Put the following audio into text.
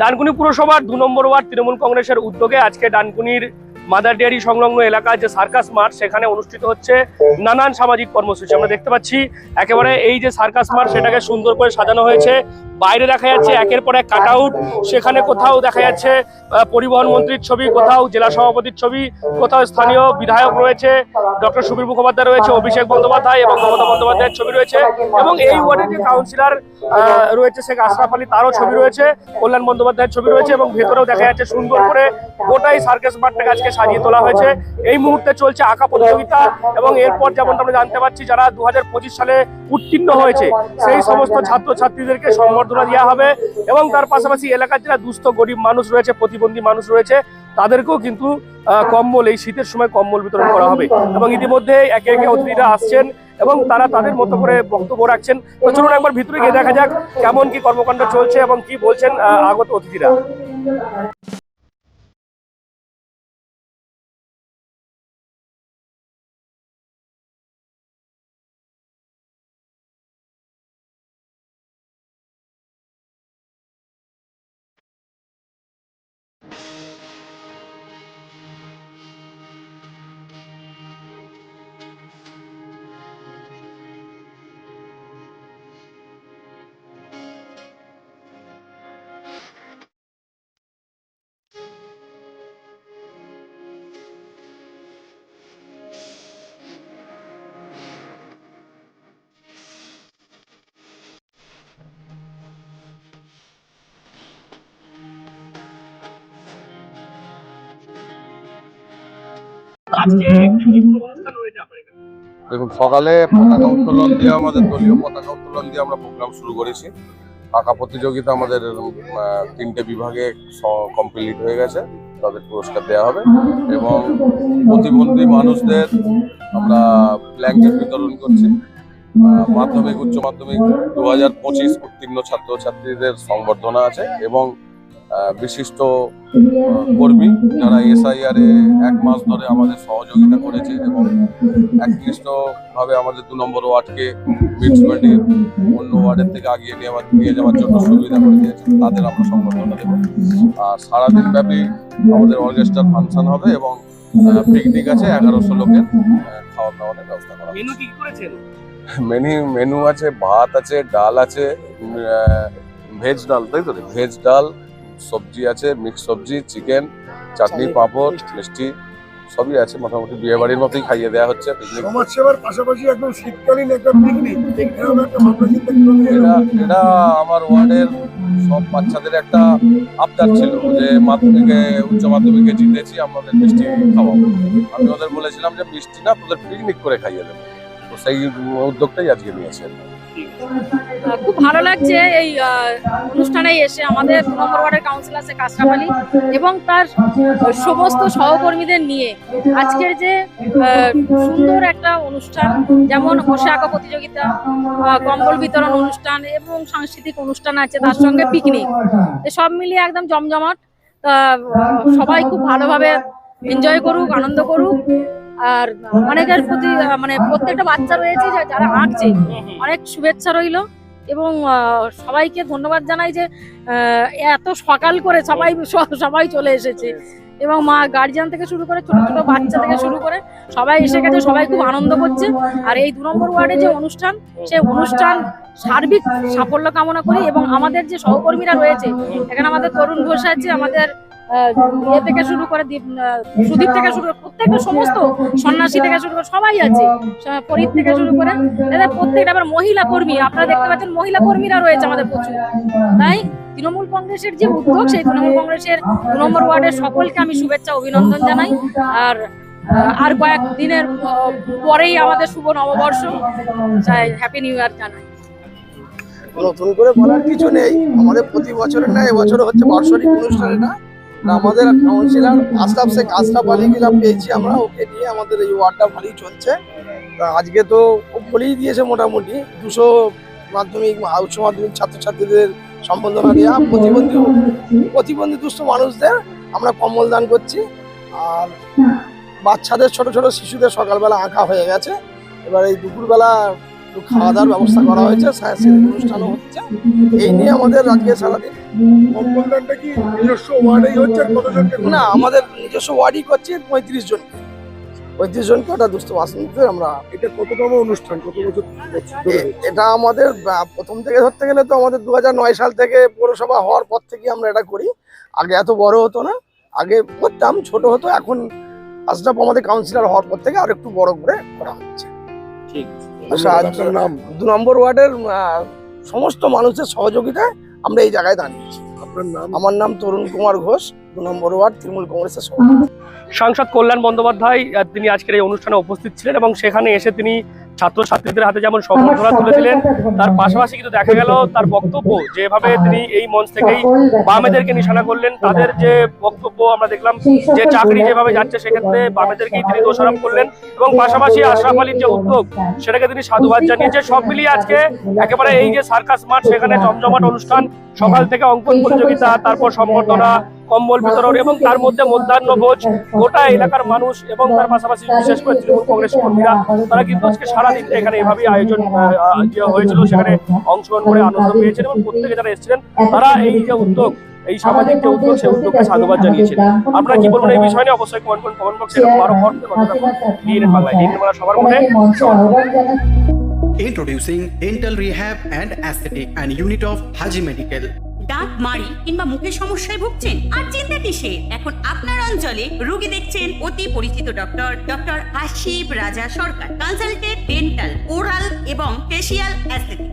ডানকুনি পুরসভার দু নম্বর ওয়ার্ড তৃণমূল কংগ্রেসের উদ্যোগে আজকে ডানকুনির মাদার ডেয়ারি সংলগ্ন এলাকার যে সার্কাস মাঠ, সেখানে অনুষ্ঠিত হচ্ছে নানান সামাজিক কর্মসূচি। আমরা দেখতে পাচ্ছি, একেবারে এই যে সার্কাস মাঠ, সেটাকে সুন্দর করে সাজানো হয়েছে। বাইরে দেখা যাচ্ছে, একের পর এক কাট আউট সেখানে কোথাও দেখা যাচ্ছে পরিবহন মন্ত্রীর ছবি, কোথাও জেলা সভাপতির ছবি, কোথাও স্থানীয় বিধায়ক রয়েছে, ডক্টর সুবীর মুখোপাধ্যায় রয়েছে, অভিষেক বন্দ্যোপাধ্যায় এবং মমতা বন্দ্যোপাধ্যায়ের ছবি রয়েছে। এবং এই ওয়ার্ডের যে কাউন্সিলর রয়েছে শেখ আশরাফ আলী, তারও ছবি রয়েছে, কল্যাণ বন্দ্যোপাধ্যায়ের ছবি রয়েছে এবং ভেতরেও দেখা যাচ্ছে সুন্দর করে গোটাই সার্কাস মাঠটাকে আজকে সাজিয়ে তোলা হয়েছে। এই মুহূর্তে চলছে আঁকা প্রতিযোগিতা এবং এরপর যেমনটা আমরা জানতে পারছি, যারা দু হাজার পঁচিশ সালে উত্তীর্ণ হয়েছে, সেই সমস্ত ছাত্রছাত্রীদেরকে সম্বর্ধনা দেওয়া হবে এবং তার পাশাপাশি এলাকার যারা দুস্থ, গরিব মানুষ রয়েছে, প্রতিবন্ধী মানুষ রয়েছে, তাদেরকেও কিন্তু কম্বল, এই শীতের সময় কম্বল বিতরণ করা হবে। এবং ইতিমধ্যে একে একে অতিথিরা আসছেন এবং তারা তাদের মতো করে বক্তব্য রাখছেন। তো চলুন একবার ভিতরে গিয়ে দেখা যাক কেমন কি কর্মকাণ্ড চলছে এবং কি বলছেন আগত অতিথিরা। দেখুন সকালে পতাকা উত্তোলন দিয়ে আমাদের দলীয় পতাকা উত্তোলন দিয়ে আমরা প্রোগ্রাম শুরু করেছি। আঁকা প্রতিযোগিতা আমাদের তিনটে বিভাগে কমপ্লিট হয়ে গেছে। তাদের পুরস্কার দেওয়া হবে। এবং প্রতিবন্ধী মানুষদের আমরা ব্ল্যাঙ্কেট বিতরণ করছি। মাধ্যমিক উচ্চ মাধ্যমিক দু হাজার পঁচিশ উত্তীর্ণ ছাত্রছাত্রীদের সংবর্ধনা আছে। এবং বিশিষ্ট কর্মী যারা এসআইআর এ এক মাস ধরে আমাদের সহযোগিতা করেছে এবং একনিষ্ঠভাবে আমাদের দু নম্বর ওয়ার্ডকে মিউনিসিপ্যালিটি অন্য ওয়ার্ডের থেকে আগিয়ে নিয়ে নিয়ে যাওয়ার জন্য সুবিধা করে দিয়েছে তাদের আমরা সম্বর্ধনা দেবো। আর সারাদিন ব্যাপী আমাদের অর্কেস্ট্রার ফাংশন হবে এবং পিকনিক আছে এগারোশো লোকের খাওয়া দাওয়ার ব্যবস্থা করা মেনু মেনু আছে ভাত আছে ডাল আছে ভেজ ডাল তাই তো ভেজ ডাল সবজি আছে মিক্স সবজি চিকেন চাটনি পাঁপড় মিষ্টি। সবই আছে মোটামুটি বিয়ে বাড়ির মতোই খাইয়ে দেওয়া হচ্ছে সমাজ সেবার পাশাপাশি একদম শীতকালীন একটা পিকনিক এটা এটা আমার ওয়ার্ডের সব বাচ্চাদের একটা আবদার ছিল যে মাধ্যমিকে উচ্চ মাধ্যমিকে জিতেছি আমাদের মিষ্টি খাওয়াবো। আমি ওদের বলেছিলাম যে মিষ্টি না তোদের পিকনিক করে খাইয়ে দেবো। সেই উদ্যোগটাই আজকে নিয়েছে খুব ভালো লাগছে এই অনুষ্ঠানে এসে আমাদের দু নম্বর ওয়ার্ডের কাউন্সিলর কাশরাফ আলী এবং তার সমস্ত সহকর্মীদের নিয়ে আজকের যে সুন্দর একটা অনুষ্ঠান, যেমন বসে আঁকা প্রতিযোগিতা কম্বল বিতরণ অনুষ্ঠান এবং সাংস্কৃতিক অনুষ্ঠান আছে, তার সঙ্গে পিকনিক সব মিলিয়ে একদম জমজমাট। সবাই খুব ভালোভাবে এনজয় করুক, আনন্দ করুক। আর অনেকের প্রতি মানে প্রত্যেকটা বাচ্চা রয়েছে যারা আঁকছে অনেক শুভেচ্ছা রইল এবং সবাইকে ধন্যবাদ জানাই যে এত সকাল করে সবাই সবাই চলে এসেছে এবং মা গার্জিয়ান থেকে শুরু করে ছোট ছোট বাচ্চা থেকে শুরু করে সবাই এসে গেছে সবাই খুব আনন্দ করছে। আর এই দু নম্বর ওয়ার্ডে যে অনুষ্ঠান সেই অনুষ্ঠান সার্বিক সাফল্য কামনা করি এবং আমাদের যে সহকর্মীরা রয়েছে এখানে আমাদের তরুণ ঘোষ আছে আমাদের ইয়ে থেকে শুরু করে দীপ- সুদীপ থেকে শুরু করে প্রত্যেকটা সমস্ত সন্ন্যাসী থেকে শুরু করে সবাই আছে। ফরিদ থেকে শুরু করে, এদের প্রত্যেকটা আবার মহিলা কর্মী, আপনারা দেখতে পাচ্ছেন মহিলা কর্মীরা রয়েছে আমাদের প্রচুর। তাই তৃণমূল কংগ্রেসের যে উদ্যোগ, সেই তৃণমূল কংগ্রেসের দু নম্বর ওয়ার্ডের সকলকে আমি শুভেচ্ছা, অভিনন্দন জানাই। আর আর কয়েক দিনের পরেই আমাদের শুভ নববর্ষ। হ্যাপি নিউ ইয়ার জানাই। নতুন করে বলার কিছু নেই। আমাদের প্রতি বছরের না এবছর হচ্ছে বার্ষিক অনুষ্ঠানে না আমাদের কাউন্সিলর আশরাফ শেখ আশরাফ আলী গিলা পেয়েছি আমরা, ওকে নিয়ে আমাদের এই ওয়ার্ডটা ভালোই চলছে। আজকে তো বলেই দিয়েছে মোটামুটি দুশো মাধ্যমিক উচ্চ মাধ্যমিক ছাত্রছাত্রীদের সম্বর্ধনা দেওয়া প্রতিবন্ধী প্রতিবন্ধী দুস্থ মানুষদের আমরা কম্বল দান করছি। আর বাচ্চাদের, ছোট ছোট শিশুদের সকালবেলা আঁকা হয়ে গেছে। এবার এই দুপুরবেলা একটু খাওয়া দাওয়ার ব্যবস্থা করা হয়েছে সাংস্কৃতিক অনুষ্ঠানও হচ্ছে। এই নিয়ে আমাদের আজকে সারাদিন কি নিজস্ব ওয়ার্ডেই হচ্ছে আর না আমাদের নিজস্ব ওয়ার্ডই করছি পঁয়ত্রিশ জন। পঁয়ত্রিশ জনকে ওটা দুস্থ বাসিন্দাদের আমরা এটা কততম অনুষ্ঠান কত বছর এটা আমাদের প্রথম থেকে ধরতে গেলে তো আমাদের দু নয় সাল থেকে পৌরসভা হওয়ার পর থেকে আমরা এটা করি। আগে এত বড় হতো না আগে করতাম ছোট হতো এখন আশরাফ আমাদের কাউন্সিলর হওয়ার পর থেকে আর একটু বড় করে করা হচ্ছে। ঠিক দু নম্বর ওয়ার্ডের আহ, সমস্ত মানুষের সহযোগিতায় আমরা এই জায়গায় দাঁড়িয়েছি। আপনার নাম? আমার নাম তরুণ কুমার ঘোষ দু নম্বর ওয়ার্ড তৃণমূল কংগ্রেসের সাংসদ কল্যাণ বন্দ্যোপাধ্যায় তিনি আজকের এই অনুষ্ঠানে উপস্থিত ছিলেন এবং সেখানে এসে তিনি ছাত্রছাত্রীদের হাতে যেমন সম্বর্ধনা তুলেছিলেন তার পাশাপাশি কিন্তু দেখা গেল তার বক্তব্য যেভাবে তিনি এই মঞ্চ থেকেই বামেদেরকে নিশানা করলেন তাদের যে বক্তব্য আমরা দেখলাম যে চাকরি যেভাবে যাচ্ছে সেক্ষেত্রে বামেদেরকেই তিনি দোষারোপ করলেন এবং পাশাপাশি আশরাফ আলীর যে উদ্যোগ সেটাকে তিনি সাধুবাদ জানিয়েছে। সব মিলিয়ে আজকে একেবারে এই যে সার্কাস মাঠ সেখানে জমজমাট অনুষ্ঠান সকাল থেকে অঙ্কন প্রতিযোগিতা তারপর সম্বর্ধনা কম্বল বিতরণ এবং তার মধ্যে মধ্যাহ্ন ভোজ গোটা এলাকার মানুষ এবং তার পাশাপাশি বিশেষ করে তৃণমূল কংগ্রেস কর্মীরা তারা কিন্তু আজকে সারাদিন এখানে এভাবেই আয়োজন আহ, আহ, যে হয়েছিল সেখানে অংশগ্রহণ করে আনন্দ পেয়েছেন এবং প্রত্যেকে যারা এসেছিলেন তারা এই যে উদ্যোগ এই সামাজিক যে উদ্যোগ সেই উদ্যোগকে সাধুবাদ জানিয়েছেন। আপনারা কি বলবেন এই বিষয় নিয়ে? অবশ্যই কমেন্ট করুন কমেন্ট বক্সে এরকম আরও খবর পেতে নজর রাখুন ডিএনএ বাংলায় সবার মনে Introducing Dental Rehab and Aesthetic and Unit of Haji Medical. দাঁত, মাড়ি কিংবা মুখের সমস্যায় ভুগছেন? আর চিন্তা কিসের? এখন আপনার অঞ্চলে রোগী দেখছেন অতি পরিচিত doctor doctor Ashib Raja Sarkar. Consulted dental oral এবং ফেসিয়াল অ্যাস্থেটিক